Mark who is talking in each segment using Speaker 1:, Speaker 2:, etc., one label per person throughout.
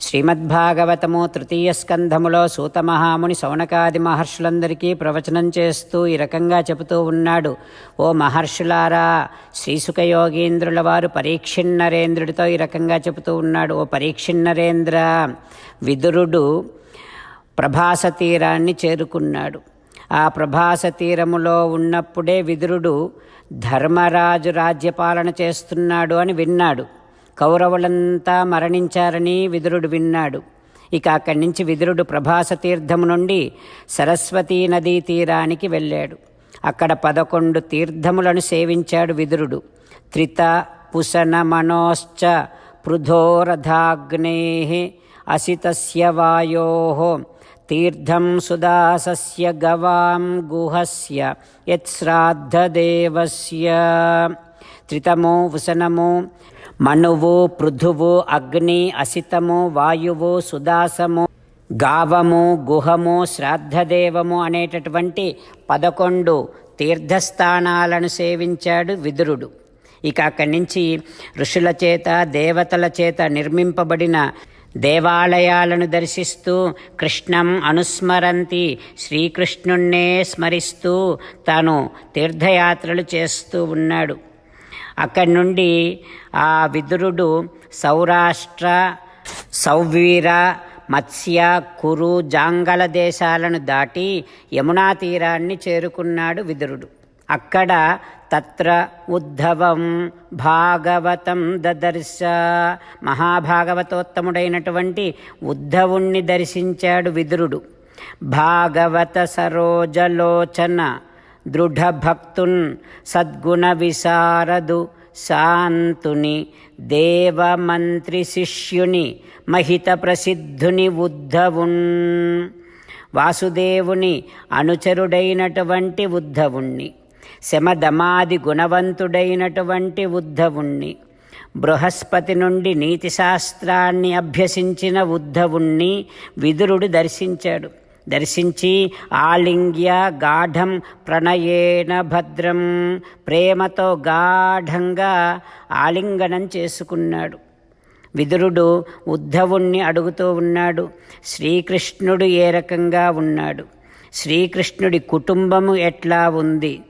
Speaker 1: శ్రీమద్భాగవతము తృతీయ స్కంధములో సూతమహాముని సౌనకాది మహర్షులందరికీ ప్రవచనం చేస్తూ ఈ రకంగా చెబుతూ ఉన్నాడు. ఓ మహర్షులారా శ్రీసుఖయోగీంద్రుల వారు పరీక్షిన్నరేంద్రుడితో ఈ రకంగా చెబుతూ ఉన్నాడు. ఓ పరీక్షిన్నరేంద్ర విదురుడు ప్రభాస తీరాన్ని చేరుకున్నాడు. ఆ ప్రభాస తీరములో ఉన్నప్పుడే విదురుడు ధర్మరాజు రాజ్యపాలన చేస్తున్నాడు అని విన్నాడు. కౌరవులంతా మరణించారని విదురుడు విన్నాడు. ఇక అక్కడి నుంచి విదురుడు ప్రభాస తీర్థము నుండి సరస్వతీ నదీ తీరానికి వెళ్ళాడు. అక్కడ పదకొండు తీర్థములను సేవించాడు విదురుడు. త్రిత పుసన మనోశ్చ పృథోరథాగ్నే అసితస్య వాయో తీర్థం సుదాసస్య గవాం గుహస్య యత్శ్రాద్ధదేవస్య. త్రితము వుసనము మనువు పృథువు అగ్ని అసితము వాయువు సుదాసము గావము గుహము శ్రాద్ధదేవము అనేటటువంటి పదకొండు తీర్థస్థానాలను సేవించాడు విదురుడు. ఇక అక్కడి నుంచి ఋషుల చేత దేవతల చేత నిర్మింపబడిన దేవాలయాలను దర్శిస్తూ కృష్ణం అనుస్మరంతి శ్రీకృష్ణుణ్ణే స్మరిస్తూ తాను తీర్థయాత్రలు చేస్తూ ఉన్నాడు. అక్కడి నుండి ఆ విదురుడు సౌరాష్ట్ర సౌవీర మత్స్య కురు జాంగల దేశాలను దాటి యమునా తీరాన్ని చేరుకున్నాడు విదురుడు. అక్కడ తత్ర ఉద్ధవం భాగవతం దదర్శ. మహాభాగవతోత్తముడైనటువంటి ఉద్ధవుణ్ణి దర్శించాడు విదురుడు. భాగవత సరోజలోచన. దృఢభక్తున్ సద్గుణ విశారదు శాంతుని దేవమంత్రి శిష్యుని మహిత ప్రసిద్ధుని ఉద్ధవుణ్ వాసుదేవుని అనుచరుడైనటువంటి ఉద్ధవుణ్ణి శమదమాది గుణవంతుడైనటువంటి ఉద్ధవుణ్ణి బృహస్పతి నుండి నీతి శాస్త్రాన్ని అభ్యసించిన ఉద్ధవుణ్ణి విదురుడు దర్శించాడు. దర్శించి ఆలింగ్య గాఢం ప్రణయేన భద్రం ప్రేమతో గాఢంగా ఆలింగనం చేసుకున్నాడు. విదురుడు ఉద్ధవుణ్ణి అడుగుతూ ఉన్నాడు. శ్రీకృష్ణుడు ఏ రకంగా ఉన్నాడు? శ్రీకృష్ణుడి కుటుంబము ఎట్లా ఉంది?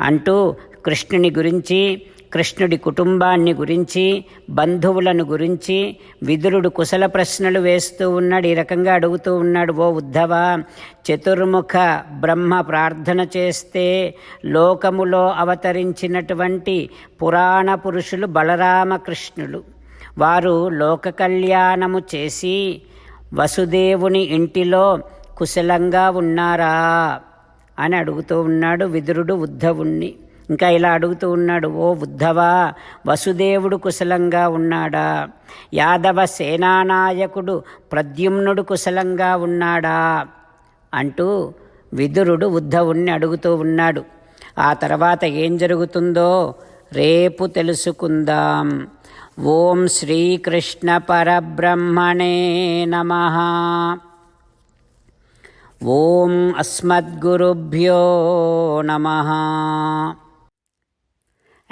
Speaker 1: అంటూ కృష్ణుని గురించి కృష్ణుడి కుటుంబాన్ని గురించి బంధువులను గురించి విదురుడు కుశల ప్రశ్నలు వేస్తూ ఉన్నాడు ఈ రకంగా అడుగుతూ ఉన్నాడు ఓ ఉద్ధవ చతుర్ముఖ బ్రహ్మ ప్రార్థన చేస్తే లోకములో అవతరించినటువంటి పురాణ పురుషులు బలరామకృష్ణులు. వారు లోక కళ్యాణము చేసి వసుదేవుని ఇంటిలో కుశలంగా ఉన్నారా? అని అడుగుతూ ఉన్నాడు విదురుడు ఉద్ధవుణ్ణి. ఇంకా ఇలా అడుగుతూ ఉన్నాడు ఓ ఉద్ధవా వసుదేవుడు కుశలంగా ఉన్నాడా? యాదవ సేనానాయకుడు ప్రద్యుమ్నుడు కుశలంగా ఉన్నాడా? అంటూ విదురుడు ఉద్ధవుణ్ణి అడుగుతూ ఉన్నాడు. ఆ తర్వాత ఏం జరుగుతుందో రేపు తెలుసుకుందాం. ఓం శ్రీకృష్ణ పరబ్రహ్మణే నమ. ఓం అస్మద్గురుభ్యో నమ.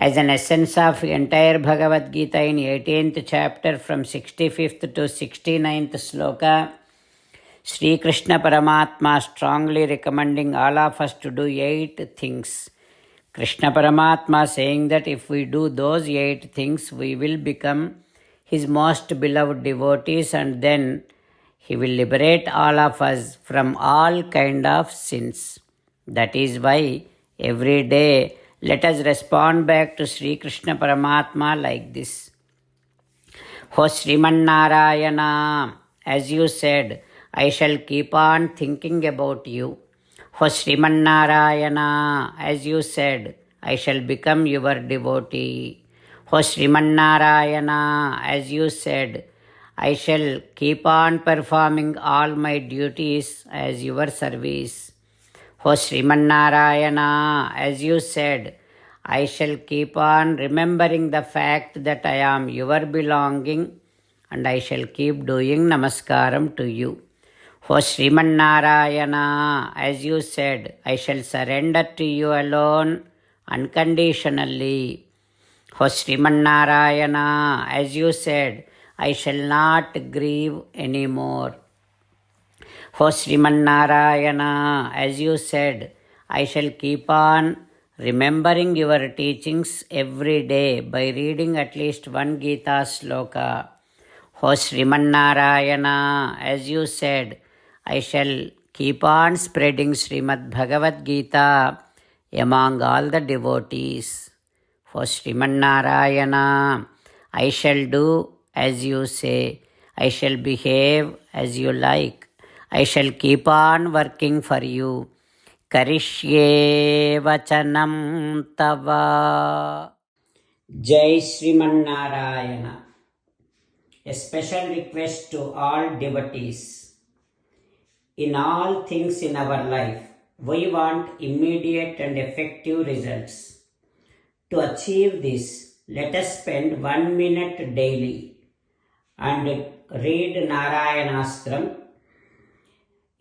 Speaker 1: As an essence of entire Bhagavad Gita in 18th chapter from 65th to 69th sloka, Sri Krishna Paramatma strongly recommending all of us to do eight things. Krishna Paramatma saying that if we do those eight things, we will become his most beloved devotees and then he will liberate all of us from all kind of sins. That is why every day let us respond back to Sri Krishna Paramatma like this. O Srimannarayana, as you said, I shall keep on thinking about you. O Srimannarayana, as you said, I shall become your devotee. O Srimannarayana, as you said, I shall keep on performing all my duties as your service. O Srimannarayana, as you said, I shall keep on remembering the fact that I am your belonging and I shall keep doing namaskaram to you. O Srimannarayana, as you said, I shall surrender to you alone unconditionally. O Srimannarayana, as you said, I shall not grieve anymore. O Srimannarayana, as you said, I shall keep on remembering your teachings every day by reading at least one Gita sloka. O Srimannarayana, as you said, I shall keep on spreading Srimad Bhagavad Gita among all the devotees. O Srimannarayana, I shall do as you say, I shall behave as you like. I shall keep on working for you करिष्ये वचनं तव जय Shrimannarayana a special request to all devotees In all things in our life, we want immediate and effective results. To achieve this, let us spend one minute daily and read Narayanastram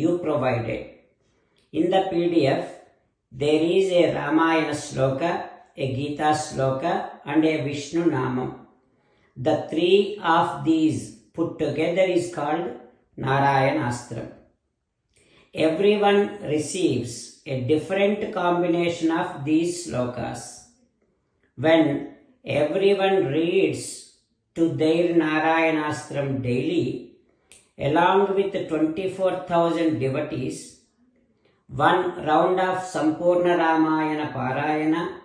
Speaker 1: you provided. In the PDF, there is a Ramayana sloka, a Gita sloka, and a Vishnu Namam. The three of these put together is called Narayanastram. Everyone receives a different combination of these slokas. When everyone reads to their Narayanastram daily, along with 24,000 devotees, one round of Sampurna Ramayana Parayana,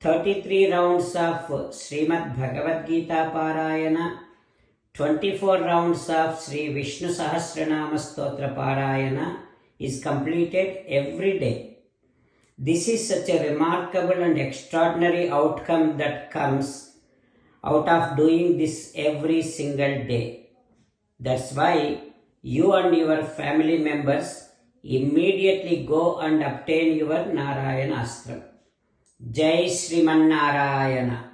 Speaker 1: 33 rounds of Srimad Bhagavad Gita Parayana, 24 rounds of Sri Vishnu Sahasranama Stotra Parayana is completed every day. This is such a remarkable and extraordinary outcome that comes out of doing this every single day. That's why you and your family members immediately go and obtain your Narayana Astram. Jai Sriman Narayana.